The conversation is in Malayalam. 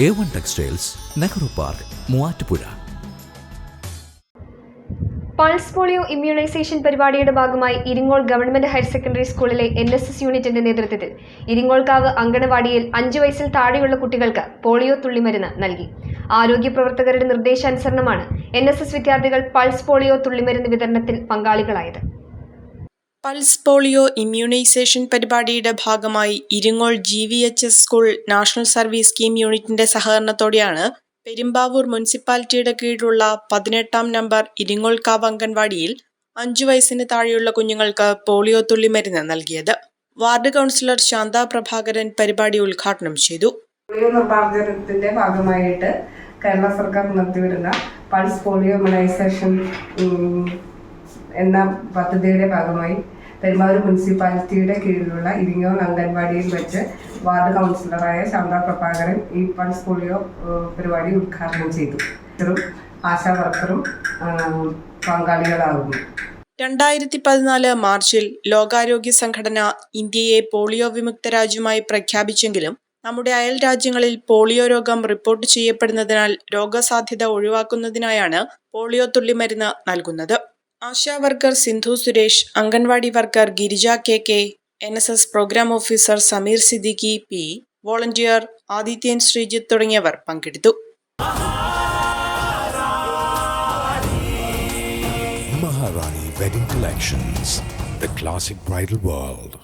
A one textiles Nehru park Muvattupuzha pulse polio immunisation പരിപാടിയുടെ ഭാഗമായി ഇരിങ്ങോൾ ഗവൺമെന്റ് ഹയർ സെക്കൻഡറി സ്കൂളിലെ എൻ എസ് എസ് യൂണിറ്റിന്റെ നേതൃത്വത്തിൽ ഇരിങ്ങോൾക്കാവ് അങ്കണവാടിയിൽ അഞ്ചു വയസ്സിൽ താഴെയുള്ള കുട്ടികൾക്ക് പോളിയോ തുള്ളിമരുന്ന് നൽകി. ആരോഗ്യ പ്രവർത്തകരുടെ നിർദ്ദേശാനുസരണമാണ് എൻ എസ് എസ് വിദ്യാർത്ഥികൾ പൾസ് പോളിയോ തുള്ളിമരുന്ന് വിതരണത്തിൽ പങ്കാളികളായത്. പൾസ് പോളിയോ ഇമ്മ്യൂണൈസേഷൻ പരിപാടിയുടെ ഭാഗമായി Iringol G V H S school national service scheme യൂണിറ്റിന്റെ സഹകരണത്തോടെയാണ് പെരുമ്പാവൂർ മുനിസിപ്പാലിറ്റിയുടെ കീഴിലുള്ള പതിനെട്ടാം നമ്പർ ഇരിങ്ങോൾക്കാവ് അംഗൻവാടിയിൽ അഞ്ചു വയസ്സിന് താഴെയുള്ള കുഞ്ഞുങ്ങൾക്ക് പോളിയോ തുള്ളിമരുന്ന് നൽകിയത്. വാർഡ് കൗൺസിലർ ശാന്ത പ്രഭാകരൻ പരിപാടി ഉദ്ഘാടനം ചെയ്തു. പോളിയോ നിർമ്മാർജനത്തിന്റെ ഭാഗമായിട്ട് കേരള സർക്കാർ നടത്തിവരുന്ന പൾസ് പോളിയോ ഇമ്മ്യൂണൈസേഷൻ എന്ന പദ്ധതിയുടെ ഭാഗമായി പെരുമാവൂർ മുനിസിപ്പാലിറ്റിയുടെ കീഴിലുള്ള ഇരിങ്ങോൾ അംഗൻവാടിയിൽ വെച്ച് വാർഡ് കൗൺസിലറായ ശാന്ത പ്രഭാകരൻ ഈ പൾസ് പോളിയോ പരിപാടി ഉദ്ഘാടനം ചെയ്തു. ഇത്തരം ആശാ വർക്കറും പങ്കാളികളാകുന്നു. രണ്ടായിരത്തി പതിനാല് മാർച്ചിൽ ലോകാരോഗ്യ സംഘടന ഇന്ത്യയെ പോളിയോ വിമുക്ത രാജ്യമായി പ്രഖ്യാപിച്ചെങ്കിലും നമ്മുടെ അയൽ രാജ്യങ്ങളിൽ പോളിയോ രോഗം റിപ്പോർട്ട് ചെയ്യപ്പെടുന്നതിനാൽ രോഗസാധ്യത ഒഴിവാക്കുന്നതിനായാണ് പോളിയോ തുള്ളിമരുന്ന് നൽകുന്നത്. Asha worker Sindhu Suresh anganwadi worker Girija K K N S S programme officer Sameer Siddiqui P volunteer Adithyan Sreejith തുടങ്ങിയവർ പങ്കെടുത്തു Maharani wedding collections the classic bridal world.